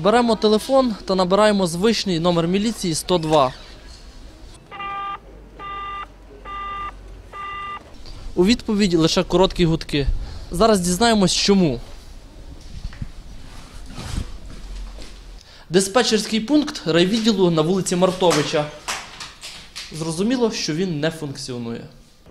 Беремо телефон та набираємо звичний номер міліції 102. У відповідь лише короткі гудки. Зараз дізнаємось, чому. Диспетчерський пункт райвідділу на вулиці Мартовича. Зрозуміло, що він не функціонує.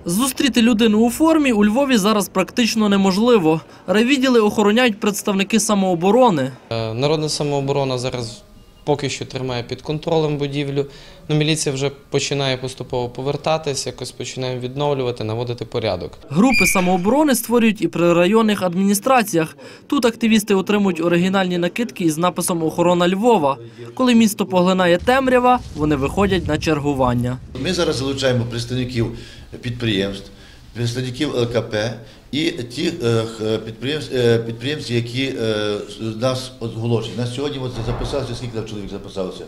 Зустріти людину у формі у Львові зараз практично неможливо. Райвідділи охороняють представники самооборони. Е, Народна самооборона зараз поки що тримає під контролем будівлю. Ну, міліція вже починає поступово повертатись, якось починаємо відновлювати, наводити порядок. Групи самооборони створюють і при районних адміністраціях. Тут активісти отримують оригінальні накидки із написом Охорона Львова. Коли місто поглинає темрява, вони виходять на чергування. Ми зараз залучаємо представників підприємств, представників ЛКП і тих е, підприємств, е, які е, нас оголошують. На сьогодні от записалося, скільки там чоловік записалося?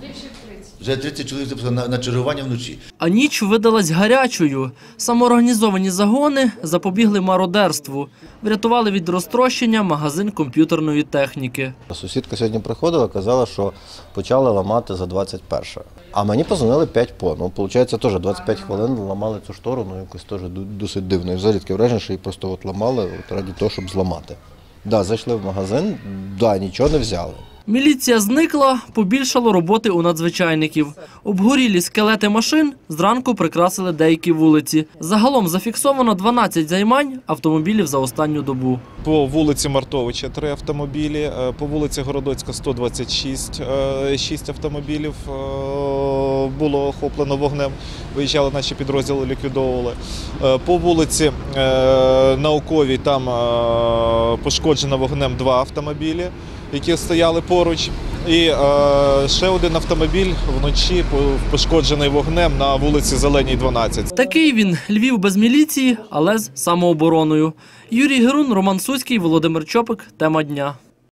Більше 30. Вже 30 чоловік на, на чергування вночі. А ніч видалась гарячою. Самоорганізовані загони запобігли мародерству, врятували від розтрощення магазин комп'ютерної техніки. Сусідка сьогодні приходила, казала, що почали ламати за 21. А мені позвонили 5 по. Ну, виходить, теж 25 хвилин ламали цю штору, ну якось теж досить дивно. І взагалі таке враження, що її просто от ламали от раді того, щоб зламати. Да, зайшли в магазин, да, нічого не взяли. Міліція зникла, побільшало роботи у надзвичайників. Обгорілі скелети машин зранку прикрасили деякі вулиці. Загалом зафіксовано 12 займань автомобілів за останню добу. По вулиці Мартовича три автомобілі, е, по вулиці Городоцька 126, е, шість автомобілів е, було охоплено вогнем. Виїжджали наші підрозділи, ліквідовували. По вулиці Науковій там пошкоджено вогнем два автомобілі, які стояли поруч. І е, ще один автомобіль вночі по- пошкоджений вогнем на вулиці Зеленій 12. Такий він Львів без міліції, але з самообороною. Юрій Герун, Роман Суський, Володимир Чопик. Тема дня.